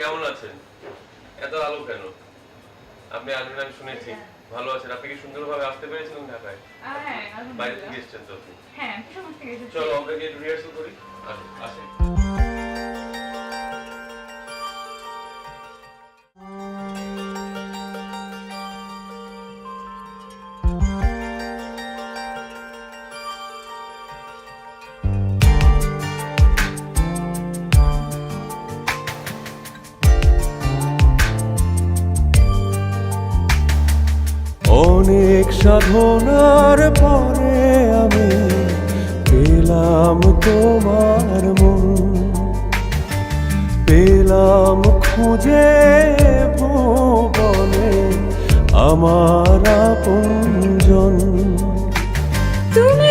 কেমন আছেন? এত আলো কেন? আপনি আসবেন আমি শুনেছি। ভালো আছেন। আপনি কি সুন্দর ভাবে আসতে পেরেছিলেন ঢাকায়? বাইরে থেকে এসেছেন তো চলো আমরা গিয়ে রিহার্সাল করি। আসেন। সাধনার পরে আমি পেলাম তোমার মন। পেলাম খুঁজে বলে আমার আপনজন। তুমি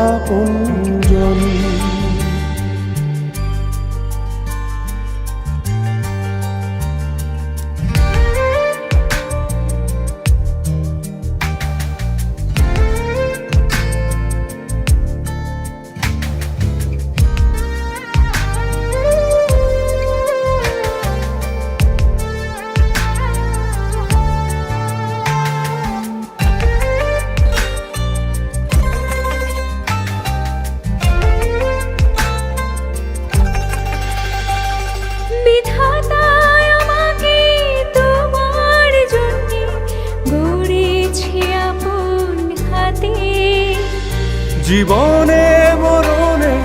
জীবনে মরণে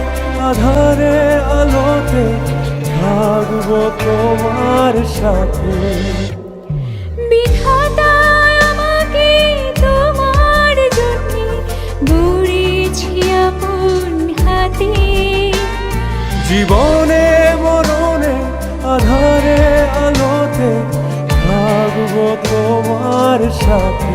আধারে আলোতে থাকব তোমার সাথে। বিধাতা আমাকে তোমার জন্য গড়েছে আপন হাতে। জীবনে মরণে আধারে আলোতে থাকব তোমার সাথে।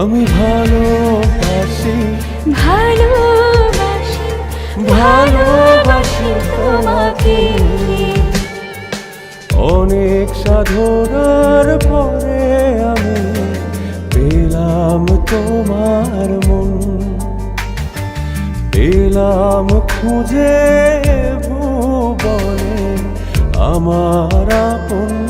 আমি ভালোবাসি। ভালোবাসি ভালোবাসি তোমাকে। অনেক সাধনার পরে আমি পেলাম তোমার মন। পেলাম খুঁজে ভুবনে আমার আপনজন